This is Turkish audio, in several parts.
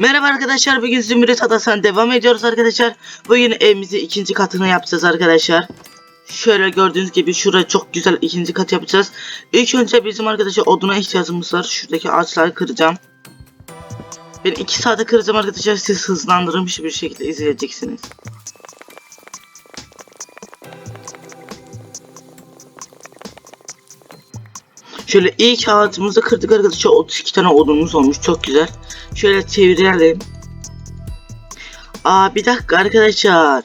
Merhaba arkadaşlar bugün Zümrüt Adası'na devam ediyoruz arkadaşlar. Bugün evimizi ikinci katını yapacağız arkadaşlar. Şöyle gördüğünüz gibi şuraya çok güzel ikinci kat yapacağız. İlk önce bizim arkadaşlar oduna ihtiyacımız var. Şuradaki ağaçları kıracağım. Ben iki saate kıracağım arkadaşlar. Siz hızlandırılmış bir şekilde izleyeceksiniz. Şöyle ilk ağacımızı kırdık arkadaşlar. 32 tane odunumuz olmuş. Çok güzel. Şöyle çevirelim. Aa bir dakika arkadaşlar.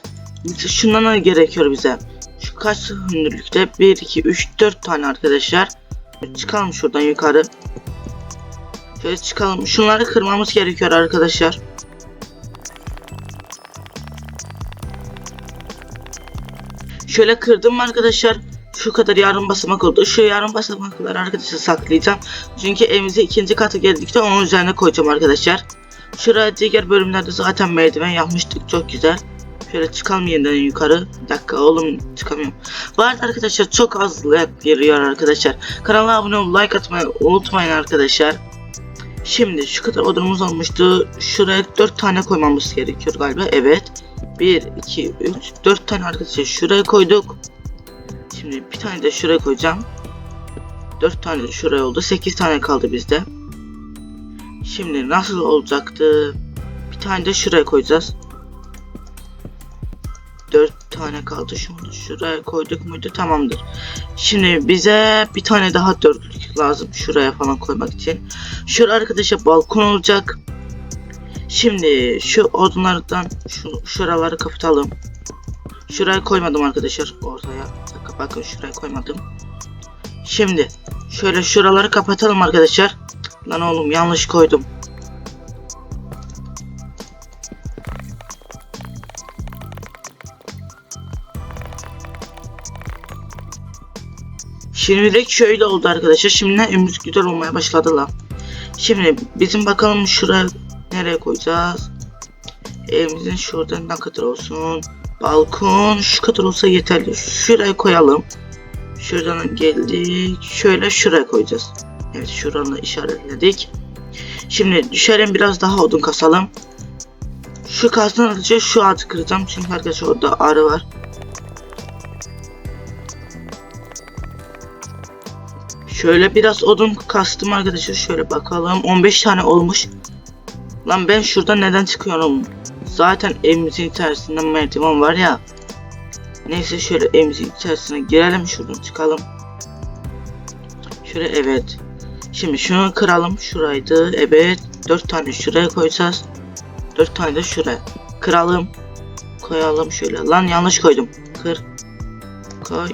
Şundan gerekiyor bize? Şu kaç hündürlükte? 1, 2, 3, 4 tane arkadaşlar. Çıkalım şuradan yukarı. Şöyle çıkalım. Şunları kırmamız gerekiyor arkadaşlar. Şöyle kırdım arkadaşlar? Şu kadar yarım basamak oldu. Şu yarım basamakları arkadaşlar saklayacağım. Çünkü evimize ikinci katı geldikte onun üzerine koyacağım arkadaşlar. Şuraya diğer bölümlerde zaten merdiven yapmıştık. Çok güzel. Şöyle çıkalım yeniden yukarı. Bir dakika oğlum çıkamıyorum. Arada arkadaşlar çok az like geliyor arkadaşlar. Kanala abone olup like atmayı unutmayın arkadaşlar. Şimdi şu kadar odamız olmuştu. Şuraya 4 tane koymamız gerekiyor galiba. Evet. 1, 2, 3, 4 tane arkadaşlar şuraya koyduk. Şimdi bir tane de şuraya koyacağım. 4 tane de şuraya oldu. 8 tane kaldı bizde. Şimdi nasıl olacaktı? Bir tane de şuraya koyacağız. 4 tane kaldı. Şunu şuraya koyduk muydu? Tamamdır. Şimdi bize bir tane daha dörtlük lazım. Şuraya falan koymak için. Şuraya arkadaşlar balkon olacak. Şimdi şu odunlardan şu şuraları kapatalım. Şuraya koymadım arkadaşlar ortaya. Bakın şuraya koymadım. Şimdi şöyle şuraları kapatalım arkadaşlar. Lan oğlum yanlış koydum. Şimdilik şöyle oldu arkadaşlar. Şimdi evimiz güzel olmaya başladı lan. Şimdi bizim bakalım şuraya nereye koyacağız? Evimizin şurada ne kadar olsun? Balkon şu kadar olsa yeterli. Şuraya koyalım. Şuradan geldik. Şöyle şuraya koyacağız. Evet şuranı işaretledik. Şimdi düşelim biraz daha odun kasalım. Şu kastan arkadaşlar şu ağacı kıracağım. Çünkü arkadaşlar orada arı var. Şöyle biraz odun kastım arkadaşlar. Şöyle bakalım. 15 tane olmuş. Lan ben şuradan neden çıkıyorum? Zaten evimizin içerisinde merdiven var ya. Neyse şöyle evimizin içerisine girelim şuradan çıkalım. Şöyle evet. Şimdi şunu kıralım. Şuraydı. Evet. 4 tane şuraya koyacağız. 4 tane de şuraya. Kıralım. Koyalım şöyle. Lan yanlış koydum. Kır. Koy.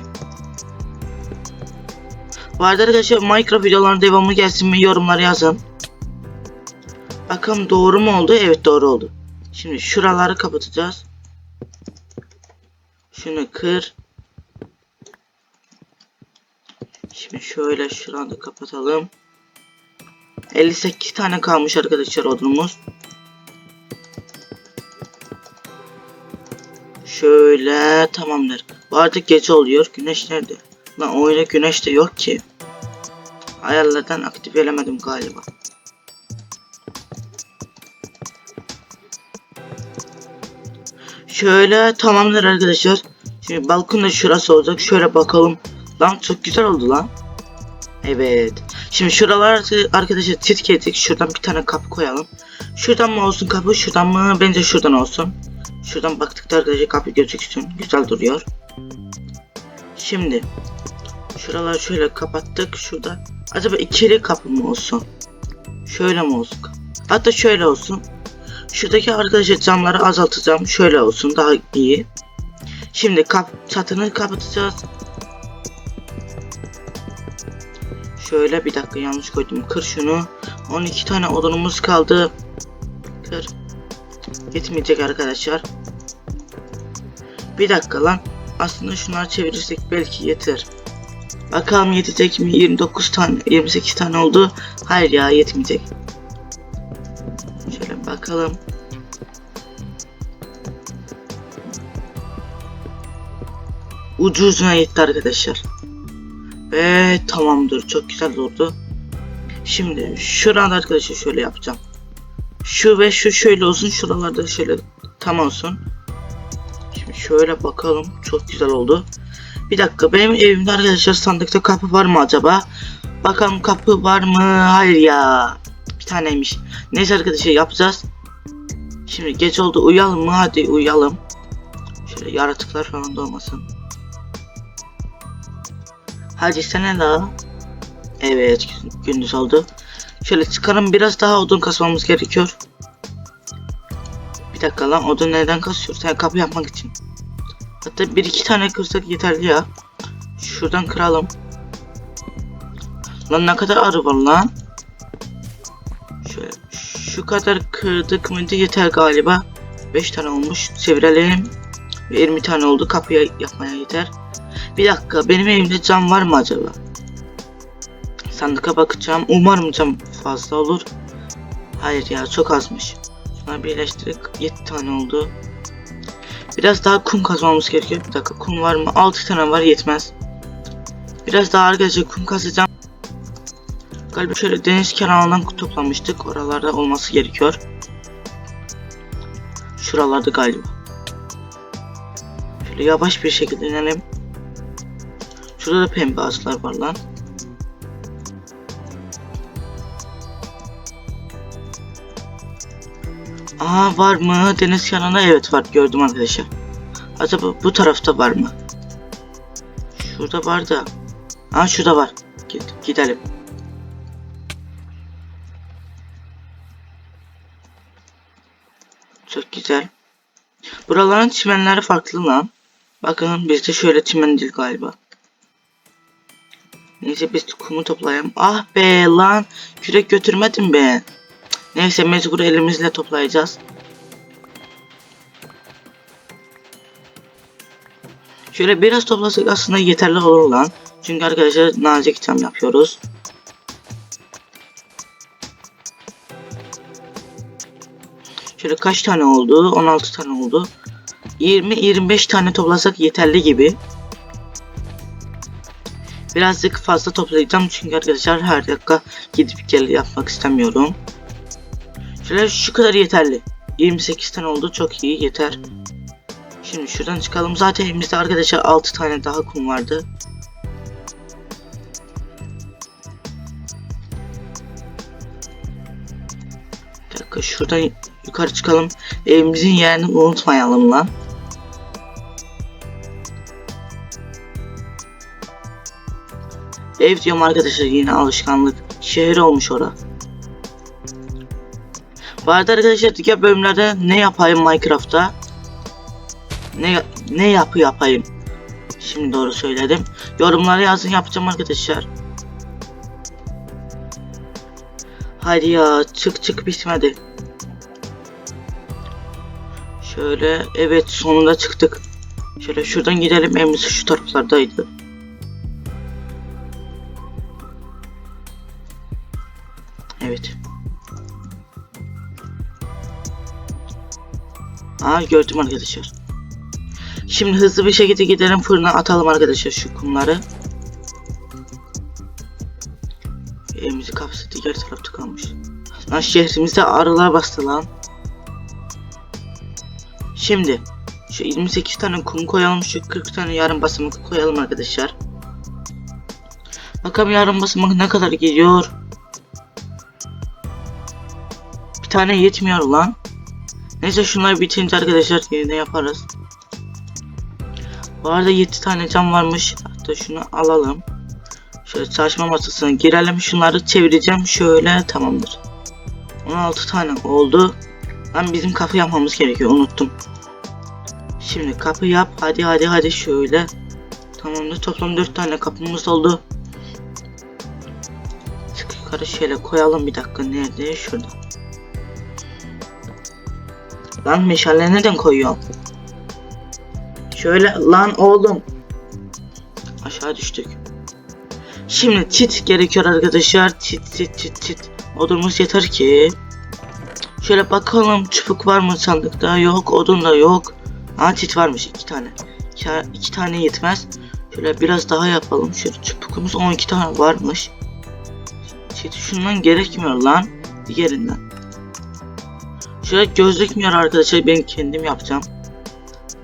Bu arada arkadaşlar Minecraft videolarının devamı gelsin mi yorumlara yazın. Bakalım doğru mu oldu? Evet doğru oldu. Şimdi şuraları kapatacağız. Şunu kır. Şimdi şöyle şuranı kapatalım. 58 tane kalmış arkadaşlar odunumuz. Şöyle tamamdır. Arada gece oluyor. Güneş nerede? Lan oyunda güneş de yok ki. Ayarlardan aktif elemedim galiba. Şöyle tamamdır arkadaşlar. Şimdi balkon da şurası olacak. Şöyle bakalım. Lan çok güzel oldu lan. Evet. Şimdi şuralar arkadaşlar titketik. Şuradan bir tane kapı koyalım. Şuradan mı olsun kapı? Şuradan mı? Bence şuradan olsun. Şuradan baktıkta arkadaşlar kapı gözüksün. Güzel duruyor. Şimdi şuraları şöyle kapattık. Şurada acaba ikili kapı mı olsun? Şöyle mi olsun? Hatta şöyle olsun. Şuradaki arkadaşlar camları azaltacağım. Şöyle olsun daha iyi. Şimdi kap çatını kapatacağız. Şöyle bir dakika yanlış koydum. Kır şunu. 12 tane odunumuz kaldı. Kır. Yetmeyecek arkadaşlar. Bir dakika lan. Aslında şunları çevirirsek belki yeter. Bakalım yetecek mi? 29 tane, 28 tane oldu. Hayır ya yetmeyecek. Bakalım. Ucu ucuna yetti arkadaşlar. Ve tamamdır. Çok güzel oldu. Şimdi şurada arkadaşlar şöyle yapacağım. Şu ve şu şöyle olsun. Şuralarda şöyle tam olsun. Şimdi şöyle bakalım. Çok güzel oldu. Bir dakika benim evimde arkadaşlar sandıkta kapı var mı acaba? Bakalım kapı var mı? Hayır ya. Taneymiş. Neyse arkadaşlar yapacağız. Şimdi gece oldu uyuyalım mı? Hadi uyuyalım. Şöyle yaratıklar falan da olmasın. Hadi sene la. Evet gündüz oldu. Şöyle çıkarım biraz daha odun kasmamız gerekiyor. Bir dakika lan odun neden kasıyoruz? Yani kapı yapmak için. Hatta bir iki tane kırsak yeterli ya. Şuradan kıralım. Lan ne kadar arı var lan. Şöyle şu kadar kırdık mıydı yeter galiba. 5 tane olmuş. Çevirelim. Ve 20 tane oldu. Kapıya yapmaya yeter. Bir dakika benim evimde cam var mı acaba? Sandıka bakacağım. Umarım cam fazla olur. Hayır ya çok azmış. Şunları birleştirdik. 7 tane oldu. Biraz daha kum kazmamız gerekiyor. Bir dakika kum var mı? 6 tane var yetmez. Biraz daha arkadaşlar kum kazacağım. Galiba şöyle deniz kenarından toplamıştık. Oralarda olması gerekiyor. Şuralarda galiba. Şöyle yavaş bir şekilde inelim. Şurada da pembe ağaçlar var lan. Aa var mı? Deniz kenarında evet var gördüm arkadaşlar. Acaba bu tarafta var mı? Şurada var da. Aa şurada var. Gidelim. Güzel. Buraların çimenleri farklı lan. Bakın bizde şöyle çimen değil galiba. Neyse biz kumu toplayalım. Ah be lan. Kürek götürmedim be. Neyse mecbur elimizle toplayacağız. Şöyle biraz toplasak aslında yeterli olur lan. Çünkü arkadaşlar nazik cam yapıyoruz. Şöyle kaç tane oldu? 16 tane oldu. 20-25 tane toplasak yeterli gibi. Birazcık fazla toplayacağım çünkü arkadaşlar her dakika gidip gel yapmak istemiyorum. Şöyle şu kadar yeterli. 28 tane oldu çok iyi yeter. Şimdi şuradan çıkalım. Zaten elimizde arkadaşlar 6 tane daha kum vardı. Dakika şuradan yukarı çıkalım. Evimizin yerini unutmayalım lan. Ev diyorum arkadaşlar yine alışkanlık. Şehir olmuş ora. Bu arada arkadaşlar diğer bölümlerde ne yapayım Minecraft'ta? Ne ne yapı yapayım? Şimdi doğru söyledim. Yorumlara yazın yapacağım arkadaşlar. Hadi ya çık çık bitmedi. Şöyle evet sonunda çıktık. Şöyle şuradan gidelim evimiz şu taraflardaydı. Evet. Aa gördüm arkadaşlar. Şimdi hızlı bir şekilde gidelim fırına atalım arkadaşlar şu kumları. Evimizi kapsın diğer tarafta kalmış. Lan şehrimizde arılar bastı lan. Şimdi şu 28 tane kum koyalım şu 40 tane yarım basamak koyalım arkadaşlar. Bakalım yarım basamak ne kadar geliyor. Bir tane yetmiyor lan. Neyse şunlar bitince arkadaşlar yine yaparız. Bu arada 7 tane cam varmış. Hatta şunu alalım. Şöyle çalışma masasına girelim. Şunları çevireceğim. Şöyle tamamdır. 16 tane oldu. Lan bizim kapı yapmamız gerekiyor. Unuttum. Şimdi kapı yap. Hadi hadi hadi şöyle. Tamamdır. Toplam 4 tane kapımız oldu. Çık yukarı şöyle koyalım bir dakika. Nerede? Şurada. Lan meşale neden koyuyorum? Şöyle lan oğlum. Aşağı düştük. Şimdi çit gerekiyor arkadaşlar. Çit çit çit çit. Odunumuz yeter ki. Şöyle bakalım çubuk var mı sandıkta? Yok odun da yok. Ha çit varmış iki tane. İki, iki tane yetmez. Şöyle biraz daha yapalım. Şöyle çubukumuz 12 tane varmış. Çit şundan gerekmiyor lan. Diğerinden. Şöyle gözükmüyor arkadaşlar ben kendim yapacağım.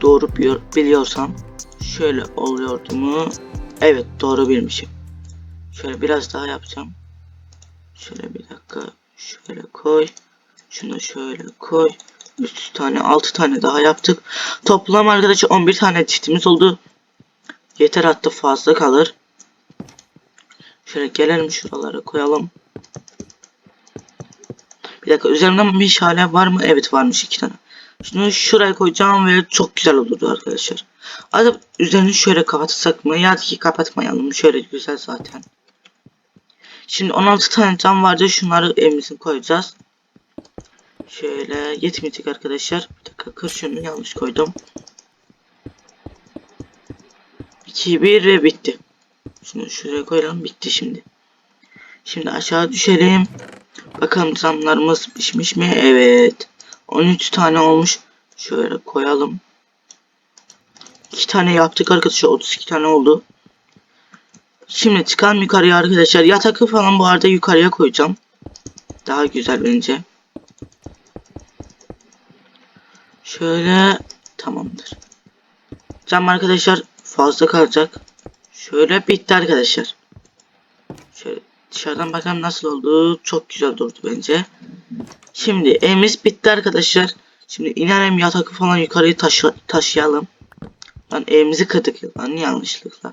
Doğru biliyor- biliyorsam. Şöyle oluyordu mu? Evet doğru bilmişim. Şöyle biraz daha yapacağım. Şöyle bir dakika. Şöyle koy. Şunu şöyle koy. 3 tane 6 tane daha yaptık. Toplam arkadaşlar 11 tane çiftimiz oldu. Yeter hatta fazla kalır. Şöyle gelelim şuralara koyalım. Bir dakika üzerimden bir şale var mı? Evet varmış iki tane. Şunu şuraya koyacağım ve çok güzel olurdu arkadaşlar. Acaba üzerini şöyle kapatsak mı? Ya ki kapatmayalım. Şöyle güzel zaten. Şimdi 16 tane cam vardı. Şunları evimizin koyacağız. Şöyle yetmeyecek arkadaşlar. Bir dakika kır yanlış koydum. 2 1 ve bitti. Şunu şuraya koyalım bitti şimdi. Şimdi aşağı düşelim. Bakalım camlarımız pişmiş mi? Evet. 13 tane olmuş. Şöyle koyalım. 2 tane yaptık arkadaşlar. 32 tane oldu. Şimdi çıkalım yukarıya arkadaşlar. Yatakı falan bu arada yukarıya koyacağım. Daha güzel bence. Şöyle tamamdır. Cam arkadaşlar fazla kalacak. Şöyle bitti arkadaşlar. Şöyle dışarıdan bakalım nasıl oldu. Çok güzel durdu bence. Şimdi evimiz bitti arkadaşlar. Şimdi inelim yatakı falan yukarıya taşı taşıyalım. Lan evimizi kırdık lan yanlışlıkla.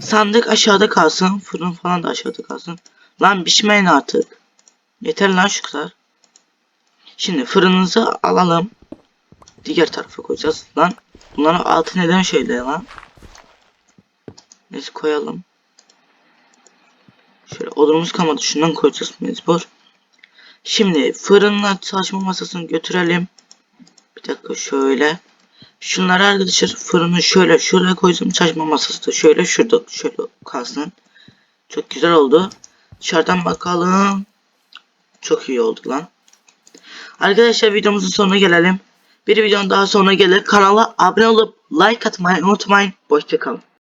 Sandık aşağıda kalsın. Fırın falan da aşağıda kalsın. Lan pişmeyin artık. Yeter lan şu kadar. Şimdi fırınımızı alalım. Diğer tarafa koyacağız. Lan bunların altı neden şöyle lan? Neyse koyalım. Şöyle odunumuz kalmadı. Şundan koyacağız mecbur. Şimdi fırınla çalışma masasını götürelim. Bir dakika şöyle. Şunları arkadaşlar fırını şöyle şuraya koyacağım. Çalışma masası da şöyle şurada şöyle kalsın. Çok güzel oldu. Dışarıdan bakalım. Çok iyi oldu lan. Arkadaşlar videomuzun sonuna gelelim. Bir videonun daha sonuna gelir. Kanala abone olup like atmayı unutmayın. Hoşçakalın.